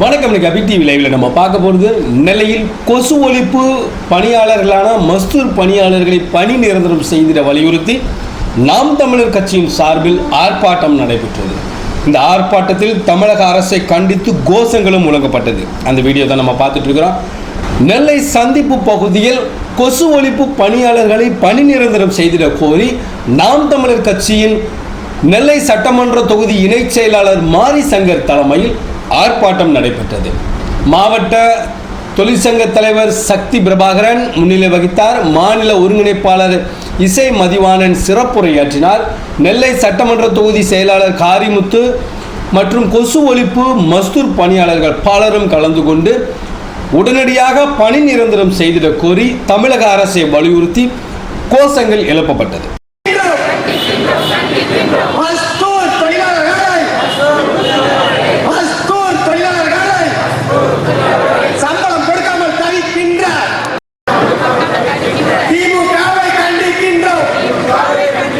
வணக்கம் இன்னைக்கு அபி டிவி லைவில் நம்ம பார்க்க போகிறது நெல்லையில் கொசு ஒழிப்பு பணியாளர்களான மஸ்தூர் பணியாளர்களை பணி நிரந்தரம் செய்திட வலியுறுத்தி நாம் தமிழர் கட்சியின் சார்பில் ஆர்ப்பாட்டம் நடைபெற்றது. இந்த ஆர்ப்பாட்டத்தில் தமிழக அரசை கண்டித்து கோஷங்களும் முழங்கப்பட்டது. அந்த வீடியோ தான் நம்ம பார்த்துட்ருக்கிறோம் நெல்லை சந்திப்பு பகுதியில் கொசு ஒழிப்பு பணியாளர்களை பணி நிரந்தரம் செய்திட கோரி நாம் தமிழர் கட்சியின் நெல்லை சட்டமன்ற தொகுதி இணைச் செயலாளர் மாரி சங்கர் தலைமையில் ஆர்ப்பாட்டம் நடைபெற்றது. மாவட்ட தொழிற்சங்க தலைவர் சக்தி பிரபாகரன் முன்னிலை வகித்தார். மாநில ஒருங்கிணைப்பாளர் இசை மதிவாணன் சிறப்புரையாற்றினார். நெல்லை சட்டமன்ற தொகுதி செயலாளர் காரிமுத்து மற்றும் கொசு ஒழிப்பு மஸ்தூர் பணியாளர்கள் பலரும் கலந்து கொண்டு உடனடியாக பணி நிரந்தரம் செய்திடக் கோரி தமிழக அரசை வலியுறுத்தி கோஷங்கள் எழுப்பப்பட்டது.